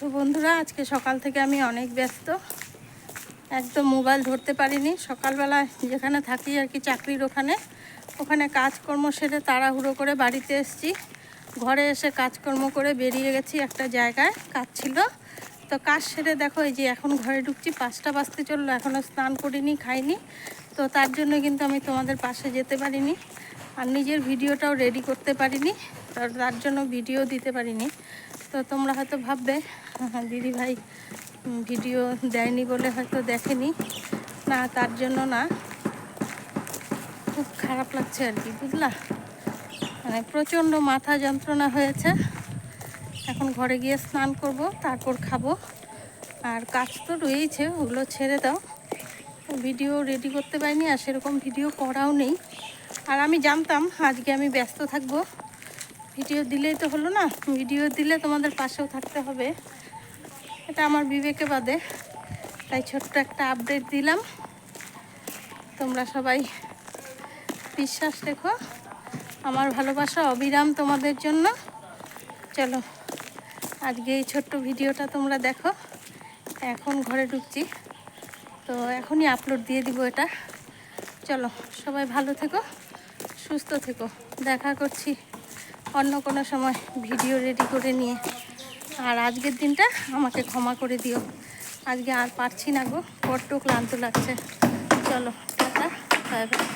তো বন্ধুরা, আজকে সকাল থেকে আমি অনেক ব্যস্ত। একদম মোবাইল ধরতে পারিনি। সকালবেলা যেখানে থাকি আর কি চাকরির ওখানে ওখানে কাজকর্ম সেরে তাড়াহুড়ো করে বাড়িতে এসেছি। ঘরে এসে কাজকর্ম করে বেরিয়ে গেছি একটা জায়গায়, কাজ ছিল। তো কাজ সেরে দেখো, এই যে এখন ঘরে ঢুকছি, পাঁচটা বাজতে চলল এখনও স্নান করিনি, খাইনি। তো তার জন্য কিন্তু আমি তোমাদের পাশে যেতে পারিনি, আর নিজের ভিডিওটাও রেডি করতে পারিনি। তার তার জন্য ভিডিও দিতে পারিনি। তো তোমরা হয়তো ভাববে দিদি ভাই ভিডিও দেয়নি বলে হয়তো দেখেনি। না, তার জন্য না। খুব খারাপ লাগছে আর কি, বুঝলা? মানে প্রচণ্ড মাথা যন্ত্রণা হয়েছে। এখন ঘরে গিয়ে স্নান করব, তারপর খাব। আর কাজ তো রয়েইছে, ওগুলো ছেড়ে দাও। ভিডিও রেডি করতে পারিনি, আর সেরকম ভিডিও করাও নেই। আর আমি জানতাম, আজকে আমি ব্যস্ত থাকব। ভিডিও দিলেই তো হলো না। ভিডিও দিলে তোমাদের পাশেও থাকতে হবে। এটা আমার বিবেকে বাদে। তাই ছোট্ট একটা আপডেট দিলাম। তোমরা সবাই বিশ্বাস রেখো। আমার ভালোবাসা অবিরাম তোমাদের জন্য। চলো, আজকে এই ছোট্ট ভিডিওটা তোমরা দেখো। এখন ঘরে ঢুকছি। তো এখনই আপলোড দিয়ে দিব এটা। চলো, সবাই ভালো থেকো, সুস্থ থেকো। দেখা করছি। অন্য কোনো সময় ভিডিও রেডি করে নিয়ে। আর আজকের দিনটা আমাকে ক্ষমা করে দিও। আজকে আর পারছি না গো, বড্ড ক্লান্ত লাগছে। চলো টাটা বাই বাই